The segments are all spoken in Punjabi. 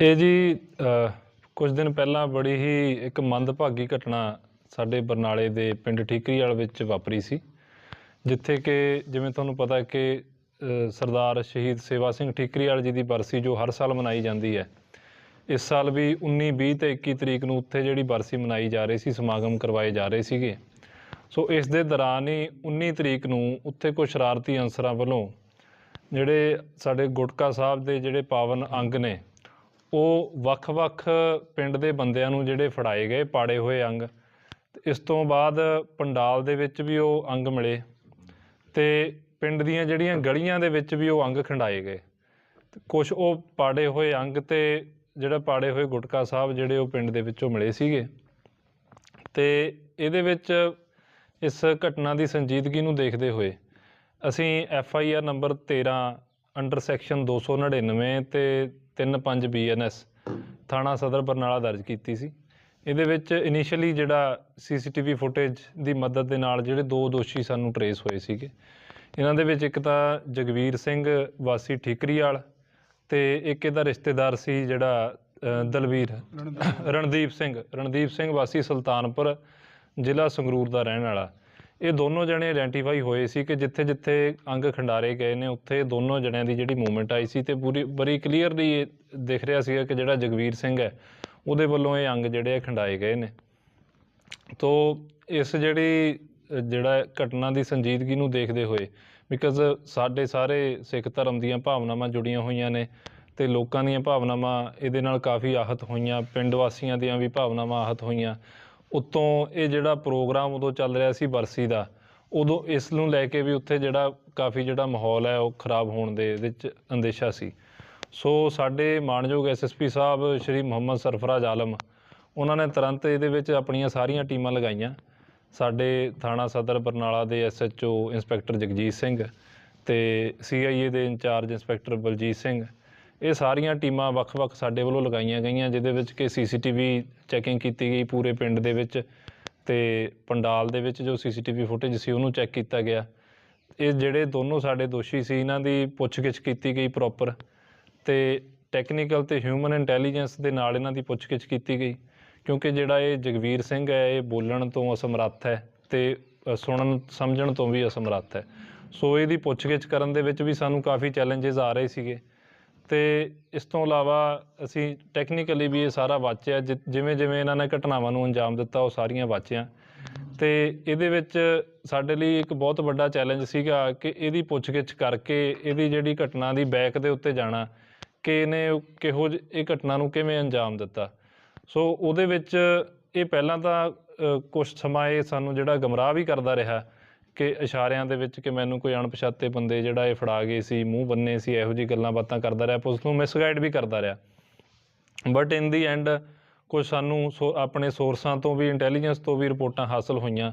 ਇਹ ਜੀ ਅ, ਕੁਝ ਦਿਨ ਪਹਿਲਾਂ ਬੜੀ ਹੀ ਇੱਕ ਮੰਦਭਾਗੀ ਘਟਨਾ ਸਾਡੇ ਬਰਨਾਲੇ ਦੇ ਪਿੰਡ ਠੀਕਰੀਵਾਲ ਵਿੱਚ ਵਾਪਰੀ ਸੀ ਜਿੱਥੇ ਕਿ ਜਿਵੇਂ ਤੁਹਾਨੂੰ ਪਤਾ ਹੈ ਕਿ ਸਰਦਾਰ ਸ਼ਹੀਦ ਸੇਵਾ ਸਿੰਘ ਠੀਕਰੀਵਾਲ ਜੀ ਦੀ ਬਰਸੀ ਜੋ ਹਰ ਸਾਲ ਮਨਾਈ ਜਾਂਦੀ ਹੈ ਇਸ ਸਾਲ ਵੀ 19 20 ਤੇ 21 ਤਰੀਕ ਨੂੰ ਉੱਥੇ ਜਿਹੜੀ ਬਰਸੀ ਮਨਾਈ ਜਾ ਰਹੀ ਸੀ ਸਮਾਗਮ ਕਰਵਾਏ ਜਾ ਰਹੇ ਸੀਗੇ। ਸੋ ਇਸ ਦੇ ਦੌਰਾਨ ਹੀ 19 ਤਰੀਕ ਨੂੰ ਉੱਥੇ ਕੁਝ ਸ਼ਰਾਰਤੀ ਅਨਸਰਾਂ ਵੱਲੋਂ ਜਿਹੜੇ ਸਾਡੇ ਗੁਟਕਾ ਸਾਹਿਬ ਦੇ ਜਿਹੜੇ ਪਾਵਨ ਅੰਗ ਨੇ ਉਹ ਵੱਖ-ਵੱਖ ਪਿੰਡ ਦੇ ਬੰਦਿਆਂ ਨੂੰ ਜਿਹੜੇ ਫੜਾਏ ਗਏ, ਪਾੜੇ ਹੋਏ ਅੰਗ। ਤੇ ਇਸ ਤੋਂ ਬਾਅਦ ਪੰਡਾਲ ਦੇ ਵਿੱਚ ਵੀ ਉਹ ਅੰਗ ਮਿਲੇ ਤੇ ਪਿੰਡ ਦੀਆਂ ਜਿਹੜੀਆਂ ਗਲੀਆਂ ਦੇ ਵਿੱਚ ਵੀ ਉਹ ਅੰਗ ਖੰਡਾਏ ਗਏ। ਕੁਝ ਉਹ ਪਾੜੇ ਹੋਏ ਅੰਗ ਤੇ ਜਿਹੜਾ ਪਾੜੇ ਹੋਏ ਗੁਟਕਾ ਸਾਹਿਬ ਜਿਹੜੇ ਉਹ ਪਿੰਡ ਦੇ ਵਿੱਚੋਂ ਮਿਲੇ ਸੀਗੇ। ਤੇ ਇਹਦੇ ਵਿੱਚ ਇਸ ਘਟਨਾ ਦੀ ਸੰਜੀਦਗੀ ਨੂੰ ਦੇਖਦੇ ਹੋਏ ਅਸੀਂ F I R number 13 under section 299 ਤੇ 35 ਬੀਐਨਐਸ ਥਾਣਾ ਸਦਰ ਬਰਨਾਲਾ ਦਰਜ ਕੀਤੀ ਸੀ। ਇਹਦੇ ਵਿੱਚ ਇਨੀਸ਼ੀਅਲੀ ਜਿਹੜਾ ਸੀਸੀਟੀਵੀ ਫੁਟੇਜ ਦੀ ਮਦਦ ਦੇ ਨਾਲ ਜਿਹੜੇ ਦੋ ਦੋਸ਼ੀ ਸਾਨੂੰ ਟਰੇਸ ਹੋਏ ਸੀਗੇ। ਇਹਨਾਂ ਦੇ ਵਿੱਚ ਇੱਕ ਤਾਂ ਜਗਵੀਰ ਸਿੰਘ ਵਾਸੀ ਠੀਕਰੀਵਾਲ ਤੇ ਇੱਕ ਇਹਦਾ ਰਿਸ਼ਤੇਦਾਰ ਸੀ ਜਿਹੜਾ ਦਲਵੀਰ ਰਣਦੀਪ ਸਿੰਘ। ਰਣਦੀਪ ਸਿੰਘ ਵਾਸੀ ਸੁਲਤਾਨਪੁਰ ਜ਼ਿਲ੍ਹਾ ਸੰਗਰੂਰ ਦਾ ਰਹਿਣ ਵਾਲਾ। ਇਹ ਦੋਨੋਂ ਜਣੇ ਆਇਡੈਂਟੀਫਾਈ ਹੋਏ ਸੀ ਕਿ ਜਿੱਥੇ ਜਿੱਥੇ ਅੰਗ ਖੰਡਾਰੇ ਗਏ ਨੇ, ਉੱਥੇ ਦੋਨੋਂ ਜਣਿਆਂ ਦੀ ਜਿਹੜੀ ਮੂਵਮੈਂਟ ਆਈ ਸੀ ਤੇ ਪੂਰੀ, ਬੜੀ ਕਲੀਅਰਲੀ ਇਹ ਦਿਖ ਰਿਹਾ ਸੀਗਾ ਕਿ ਜਿਹੜਾ ਜਗਵੀਰ ਸਿੰਘ ਹੈ, ਉਹਦੇ ਵੱਲੋਂ ਇਹ ਅੰਗ ਜਿਹੜੇ ਖੰਡਾਏ ਗਏ ਨੇ। ਤੋ ਇਸ ਜਿਹੜੀ ਜਿਹੜਾ ਘਟਨਾ ਦੀ ਸੰਜੀਦਗੀ ਨੂੰ ਦੇਖਦੇ ਹੋਏ ਬਿਕਾਜ਼ ਸਾਡੇ ਸਾਰੇ ਸਿੱਖ ਧਰਮ ਦੀਆਂ ਭਾਵਨਾਵਾਂ ਜੁੜੀਆਂ ਹੋਈਆਂ ਨੇ ਤੇ ਲੋਕਾਂ ਦੀਆਂ ਭਾਵਨਾਵਾਂ ਇਹਦੇ ਨਾਲ ਕਾਫੀ ਆਹਤ ਹੋਈਆਂ, ਪਿੰਡ ਵਾਸੀਆਂ ਦੀਆਂ ਵੀ ਭਾਵਨਾਵਾਂ ਆਹਤ ਹੋਈਆਂ ਉੱਤੋਂ ਇਹ ਜਿਹੜਾ ਪ੍ਰੋਗਰਾਮ ਉਦੋਂ ਚੱਲ ਰਿਹਾ ਸੀ ਬਰਸੀ ਦਾ, ਉਦੋਂ ਇਸ ਨੂੰ ਲੈ ਕੇ ਵੀ ਉੱਥੇ ਜਿਹੜਾ ਕਾਫੀ ਜਿਹੜਾ ਮਾਹੌਲ ਹੈ ਉਹ ਖਰਾਬ ਹੋਣ ਦੇ ਇਹਦੇ ਵਿੱਚ ਅੰਦੇਸ਼ਾ ਸੀ। ਸੋ ਸਾਡੇ ਮਾਨਯੋਗ ਐਸਐਸਪੀ ਸਾਹਿਬ, ਸ਼੍ਰੀ ਮੁਹੰਮਦ ਸਰਫਰਾਜ਼ ਆਲਮ, ਉਹਨਾਂ ਨੇ ਤੁਰੰਤ ਇਹਦੇ ਵਿੱਚ ਆਪਣੀਆਂ ਸਾਰੀਆਂ ਟੀਮਾਂ ਲਗਾਈਆਂ। ਸਾਡੇ ਥਾਣਾ ਸਦਰ ਬਰਨਾਲਾ ਦੇ ਐਸਐਚਓ ਇੰਸਪੈਕਟਰ ਜਗਜੀਤ ਸਿੰਘ ਤੇ ਸੀਆਈਏ ਦੇ ਇੰਚਾਰਜ ਇੰਸਪੈਕਟਰ ਬਲਜੀਤ ਸਿੰਘ ਇਹ ਸਾਰੀਆਂ ਟੀਮਾਂ ਵੱਖ-ਵੱਖ ਸਾਡੇ ਵੱਲੋਂ ਲਗਾਈਆਂ ਗਈਆਂ, ਜਿਹਦੇ ਵਿੱਚ ਕਿ ਸੀਸੀਟੀਵੀ ਚੈਕਿੰਗ ਕੀਤੀ ਗਈ ਪੂਰੇ ਪਿੰਡ ਦੇ ਵਿੱਚ ਤੇ ਪੰਡਾਲ ਦੇ ਵਿੱਚ ਜੋ ਸੀਸੀਟੀਵੀ ਫੁਟੇਜ ਸੀ ਉਹਨੂੰ ਚੈੱਕ ਕੀਤਾ ਗਿਆ। ਇਹ ਜਿਹੜੇ ਦੋਨੋਂ ਸਾਡੇ ਦੋਸ਼ੀ ਸੀ, ਇਹਨਾਂ ਦੀ ਪੁੱਛਗਿੱਛ ਕੀਤੀ ਗਈ ਪ੍ਰੋਪਰ ਤੇ ਟੈਕਨੀਕਲ ਤੇ ਹਿਊਮਨ ਇੰਟੈਲੀਜੈਂਸ ਦੇ ਨਾਲ ਇਹਨਾਂ ਦੀ ਪੁੱਛਗਿੱਛ ਕੀਤੀ ਗਈ, ਕਿਉਂਕਿ ਜਿਹੜਾ ਇਹ ਜਗਵੀਰ ਸਿੰਘ ਹੈ, ਇਹ ਬੋਲਣ ਤੋਂ ਅਸਮਰੱਥ ਹੈ ਤੇ ਸੁਣਨ, ਸਮਝਣ ਤੋਂ ਵੀ ਅਸਮਰੱਥ ਹੈ। ਸੋ ਇਹਦੀ ਪੁੱਛਗਿੱਛ ਕਰਨ ਦੇ ਵਿੱਚ ਵੀ ਸਾਨੂੰ ਕਾਫੀ ਚੈਲੰਜਸ ਆ ਰਹੇ ਸੀਗੇ। ਤੇ ਇਸ ਤੋਂ ਇਲਾਵਾ ਅਸੀਂ ਟੈਕਨੀਕਲੀ ਵੀ ਇਹ ਸਾਰਾ ਵਾਚਿਆ, ਜਿ- ਜਿਵੇਂ ਜਿਵੇਂ ਇਹਨਾਂ ਨੇ ਘਟਨਾਵਾਂ ਨੂੰ ਅੰਜਾਮ ਦਿੱਤਾ, ਉਹ ਸਾਰੀਆਂ ਵਾਚੀਆਂ। ਤੇ ਇਹਦੇ ਵਿੱਚ ਸਾਡੇ ਲਈ ਇੱਕ ਬਹੁਤ ਵੱਡਾ ਚੈਲੰਜ ਸੀਗਾ ਕਿ ਇਹਦੀ ਪੁੱਛਗਿੱਛ ਕਰਕੇ ਇਹਦੀ ਜਿਹੜੀ ਘਟਨਾ ਦੀ ਬੈਕ ਦੇ ਉੱਤੇ ਜਾਣਾ, ਕਿ ਇਹਨੇ ਕਿਹੋ ਜਿਹੀ, ਇਹ ਘਟਨਾ ਨੂੰ ਕਿਵੇਂ ਅੰਜਾਮ ਦਿੱਤਾ। ਸੋ ਉਹਦੇ ਵਿੱਚ ਇਹ ਪਹਿਲਾਂ ਤਾਂ ਕੁਝ ਸਮਾਂ ਇਹ ਸਾਨੂੰ ਜਿਹੜਾ ਗਮਰਾਹ ਵੀ ਕਰਦਾ ਰਿਹਾ ਕਿ ਇਸ਼ਾਰਿਆਂ ਦੇ ਵਿੱਚ ਕਿ ਮੈਨੂੰ ਕੋਈ ਅਣਪਛਾਤੇ ਬੰਦੇ ਜਿਹੜਾ ਇਹ ਫੜਾ ਗਏ ਸੀ, ਮੂੰਹ ਬੰਨੇ ਸੀ, ਇਹੋ ਜਿਹੀ ਗੱਲਾਂ ਬਾਤਾਂ ਕਰਦਾ ਰਿਹਾ, ਪੁਲਿਸ ਨੂੰ ਮਿਸਗਾਈਡ ਵੀ ਕਰਦਾ ਰਿਹਾ। ਬਟ ਇਨ ਦੀ ਐਂਡ ਕੁਝ ਸਾਨੂੰ ਸੋ, ਆਪਣੇ ਸੋਰਸਾਂ ਤੋਂ ਵੀ ਇੰਟੈਲੀਜੈਂਸ ਤੋਂ ਵੀ ਰਿਪੋਰਟਾਂ ਹਾਸਲ ਹੋਈਆਂ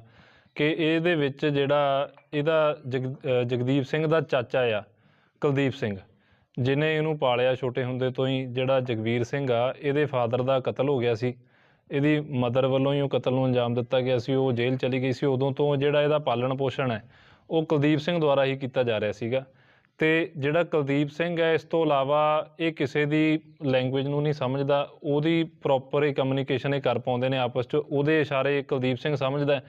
ਕਿ ਇਹਦੇ ਵਿੱਚ ਜਿਹੜਾ ਇਹਦਾ ਜਗ ਜਗਦੀਪ ਸਿੰਘ ਦਾ ਚਾਚਾ ਆ, ਕੁਲਦੀਪ ਸਿੰਘ ਜਿਨੇ ਇਹਨੂੰ ਪਾਲਿਆ ਛੋਟੇ ਹੁੰਦੇ ਤੋਂ ਹੀ, ਜਿਹੜਾ ਜਗਵੀਰ ਸਿੰਘ ਆ, ਇਹਦੇ ਫਾਦਰ ਦਾ ਕਤਲ ਹੋ ਗਿਆ ਸੀ। ਇਹਦੀ ਮਦਰ ਵੱਲੋਂ ਹੀ ਉਹ ਕਤਲ ਨੂੰ ਅੰਜਾਮ ਦਿੱਤਾ ਗਿਆ ਸੀ, ਉਹ ਜੇਲ੍ਹ ਚਲੀ ਗਈ ਸੀ, ਉਦੋਂ ਤੋਂ ਜਿਹੜਾ ਇਹਦਾ ਪਾਲਣ ਪੋਸ਼ਣ ਹੈ, ਉਹ ਕੁਲਦੀਪ ਸਿੰਘ ਦੁਆਰਾ ਹੀ ਕੀਤਾ ਜਾ ਰਿਹਾ ਸੀਗਾ। ਤੇ ਜਿਹੜਾ ਕੁਲਦੀਪ ਸਿੰਘ ਹੈ, ਇਸ ਤੋਂ ਇਲਾਵਾ ਇਹ ਕਿਸੇ ਦੀ ਲੈਂਗੁਏਜ ਨੂੰ ਨਹੀਂ ਸਮਝਦਾ, ਉਹਦੀ ਪ੍ਰੋਪਰ ਹੀ ਕਮਿਊਨੀਕੇਸ਼ਨ ਇਹ ਕਰ ਪਾਉਂਦੇ ਨੇ ਆਪਸ 'ਚ, ਉਹਦੇ ਇਸ਼ਾਰੇ ਕੁਲਦੀਪ ਸਿੰਘ ਸਮਝਦਾ ਹੈ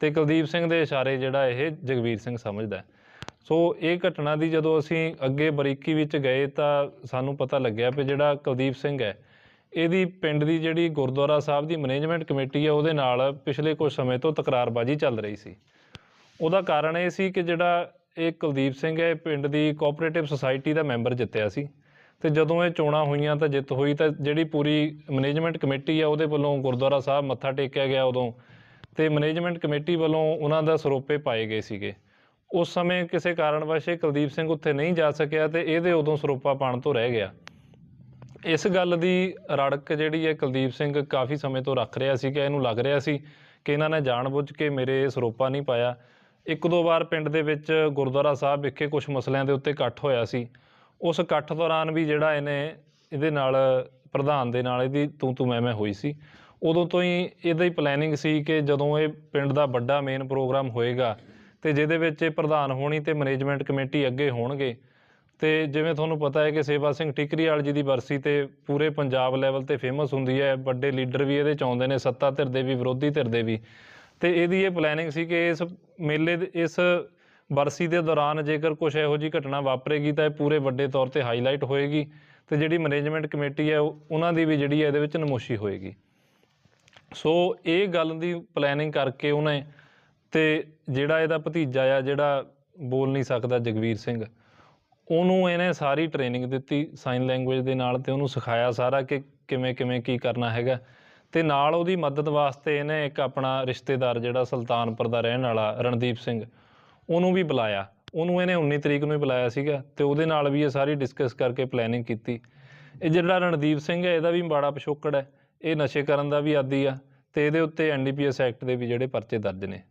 ਤੇ ਕੁਲਦੀਪ ਸਿੰਘ ਦੇ ਇਸ਼ਾਰੇ ਜਿਹੜਾ ਇਹ ਜਗਵੀਰ ਸਿੰਘ ਸਮਝਦਾ ਸੋ ਇਹ ਘਟਨਾ ਦੀ ਜਦੋਂ ਅਸੀਂ ਅੱਗੇ ਬਰੀਕੀ ਵਿੱਚ ਗਏ ਤਾਂ ਸਾਨੂੰ ਪਤਾ ਲੱਗਿਆ ਕਿ ਜਿਹੜਾ ਕੁਲਦੀਪ ਸਿੰਘ ਹੈ ਇਹਦੀ ਪਿੰਡ ਦੀ ਜਿਹੜੀ ਗੁਰਦੁਆਰਾ ਸਾਹਿਬ ਦੀ ਮੈਨੇਜਮੈਂਟ ਕਮੇਟੀ ਹੈ ਉਹਦੇ ਨਾਲ ਪਿਛਲੇ ਕੁਝ ਸਮੇਂ ਤੋਂ ਤਕਰਾਰਬਾਜ਼ੀ ਚੱਲ ਰਹੀ ਸੀ। ਉਹਦਾ ਕਾਰਨ ਇਹ ਸੀ ਕਿ ਜਿਹੜਾ ਇਹ ਕੁਲਦੀਪ ਸਿੰਘ ਹੈ ਪਿੰਡ ਦੀ ਕੋਆਪਰੇਟਿਵ ਸੁਸਾਇਟੀ ਦਾ ਮੈਂਬਰ ਜਿੱਤਿਆ ਸੀ। ਤੇ ਜਦੋਂ ਇਹ ਚੋਣਾਂ ਹੋਈਆਂ ਤਾਂ ਜਿੱਤ ਹੋਈ ਤਾਂ ਜਿਹੜੀ ਪੂਰੀ ਮੈਨੇਜਮੈਂਟ ਕਮੇਟੀ ਆ, ਉਹਦੇ ਵੱਲੋਂ ਗੁਰਦੁਆਰਾ ਸਾਹਿਬ ਮੱਥਾ ਟੇਕਿਆ ਗਿਆ ਉਦੋਂ। ਤੇ ਮੈਨੇਜਮੈਂਟ ਕਮੇਟੀ ਵੱਲੋਂ ਉਹਨਾਂ ਦਾ ਸਰੋਪੇ ਪਾਏ ਗਏ ਸੀਗੇ। ਉਸ ਸਮੇਂ ਕਿਸੇ ਕਾਰਨ ਕਾਰਨਵਸ਼ ਇਹ ਕੁਲਦੀਪ ਸਿੰਘ ਉੱਥੇ ਨਹੀਂ ਜਾ ਸਕਿਆ ਤੇ ਇਹਦੇ ਉਦੋਂ ਸਰੋਪਾ ਪਾਣ ਤੋਂ ਰਹਿ ਗਿਆ। ਇਸ ਗੱਲ ਦੀ ਰੜਕ ਜਿਹੜੀ ਹੈ ਕੁਲਦੀਪ ਸਿੰਘ ਕਾਫੀ ਸਮੇਂ ਤੋਂ ਰੱਖ ਰਿਹਾ ਸੀ ਕਿ ਇਹਨੂੰ ਲੱਗ ਰਿਹਾ ਸੀ ਕਿ ਇਹਨਾਂ ਨੇ ਜਾਣਬੁੱਝ ਕੇ ਮੇਰੇ ਸਰੋਪਾ ਨਹੀਂ ਪਾਇਆ। ਇੱਕ ਦੋ ਵਾਰ ਪਿੰਡ ਦੇ ਵਿੱਚ ਗੁਰਦੁਆਰਾ ਸਾਹਿਬ ਵਿਖੇ ਕੁਝ ਮਸਲਿਆਂ ਦੇ ਉੱਤੇ ਇਕੱਠ ਹੋਇਆ ਸੀ। ਉਸ ਇਕੱਠ ਦੌਰਾਨ ਵੀ ਜਿਹੜਾ ਇਹਨੇ ਇਹਦੇ ਨਾਲ ਪ੍ਰਧਾਨ ਦੇ ਨਾਲ ਇਹਦੀ ਤੂੰ ਤੂੰ ਮੈਂ ਮੈਂ ਹੋਈ ਸੀ। ਉਦੋਂ ਤੋਂ ਹੀ ਇਹਦਾ ਹੀ ਪਲੈਨਿੰਗ ਸੀ ਕਿ ਜਦੋਂ ਇਹ ਪਿੰਡ ਦਾ ਵੱਡਾ ਮੇਨ ਪ੍ਰੋਗਰਾਮ ਹੋਏਗਾ ਤੇ ਜਿਹਦੇ ਵਿੱਚ ਇਹ ਪ੍ਰਧਾਨ ਹੋਣੀ ਤੇ ਮੈਨੇਜਮੈਂਟ ਕਮੇਟੀ ਅੱਗੇ ਹੋਣਗੇ ਤੇ ਜਿਵੇਂ ਤੁਹਾਨੂੰ ਪਤਾ ਹੈ ਕਿ ਸੇਵਾ ਸਿੰਘ ਠੀਕਰੀਵਾਲ ਜੀ ਦੀ ਬਰਸੀ ਤੇ ਪੂਰੇ ਪੰਜਾਬ ਲੈਵਲ ਤੇ ਫੇਮਸ ਹੁੰਦੀ ਹੈ, ਵੱਡੇ ਲੀਡਰ ਵੀ ਇਹਦੇ ਚ ਆਉਂਦੇ ਨੇ, ਸੱਤਾ ਧਿਰ ਦੇ ਵੀ, ਵਿਰੋਧੀ ਧਿਰ ਦੇ ਵੀ। ਤੇ ਇਹਦੀ ਇਹ ਪਲੈਨਿੰਗ ਸੀ ਕਿ ਇਸ ਮੇਲੇ ਦੇ, ਇਸ ਬਰਸੀ ਦੇ ਦੌਰਾਨ ਜੇਕਰ ਕੁਝ ਇਹੋ ਜਿਹੀ ਘਟਨਾ ਵਾਪਰੇਗੀ ਤਾਂ ਇਹ ਪੂਰੇ ਵੱਡੇ ਤੌਰ ਤੇ ਹਾਈਲਾਈਟ ਹੋਏਗੀ ਤੇ ਜਿਹੜੀ ਮੈਨੇਜਮੈਂਟ ਕਮੇਟੀ ਹੈ, ਉਹ- ਉਹਨਾਂ ਦੀ ਵੀ ਜਿਹੜੀ ਹੈ ਇਹਦੇ ਵਿੱਚ ਨਮੋਸ਼ੀ ਹੋਏਗੀ। ਸੋ ਇਹ ਗੱਲ ਦੀ ਪਲੈਨਿੰਗ ਕਰਕੇ ਉਹਨੇ ਤੇ ਜਿਹੜਾ ਇਹਦਾ ਭਤੀਜਾ ਆ, ਜਿਹੜਾ ਬੋਲ ਨਹੀਂ ਸਕਦਾ ਜਗਵੀਰ ਸਿੰਘ ਉਹਨੂੰ ਇਹਨੇ ਸਾਰੀ ਟ੍ਰੇਨਿੰਗ ਦਿੱਤੀ ਸਾਈਨ ਲੈਂਗੁਏਜ ਦੇ ਨਾਲ ਤੇ ਉਹਨੂੰ ਸਿਖਾਇਆ ਸਾਰਾ ਕਿ ਕਿਵੇਂ ਕਿਵੇਂ, ਕੀ ਕਰਨਾ ਹੈਗਾ। ਤੇ ਨਾਲ ਉਹਦੀ ਮਦਦ ਵਾਸਤੇ ਇਹਨੇ ਇੱਕ ਆਪਣਾ ਰਿਸ਼ਤੇਦਾਰ ਜਿਹੜਾ ਸੁਲਤਾਨਪੁਰ ਦਾ ਰਹਿਣ ਵਾਲਾ ਰਣਦੀਪ ਸਿੰਘ, ਉਹਨੂੰ ਵੀ ਬੁਲਾਇਆ। ਉਹਨੂੰ ਇਹਨੇ 19 ਤਰੀਕ ਨੂੰ ਹੀ ਬੁਲਾਇਆ ਸੀਗਾ ਤੇ ਉਹਦੇ ਨਾਲ ਵੀ ਇਹ ਸਾਰੀ ਡਿਸਕਸ ਕਰਕੇ ਪਲੈਨਿੰਗ ਕੀਤੀ। ਇਹ ਜਿਹੜਾ ਰਣਦੀਪ ਸਿੰਘ ਹੈ, ਇਹਦਾ ਵੀ ਮਾੜਾ ਪਿਛੋਕੜ ਹੈ। ਇਹ ਨਸ਼ੇ ਕਰਨ ਦਾ ਵੀ ਆਦੀ ਆ ਤੇ ਇਹਦੇ ਉੱਤੇ ਐਨਡੀਪੀਐਸ ਐਕਟ ਦੇ ਵੀ ਜਿਹੜੇ ਪਰਚੇ ਦਰਜ ਨੇ।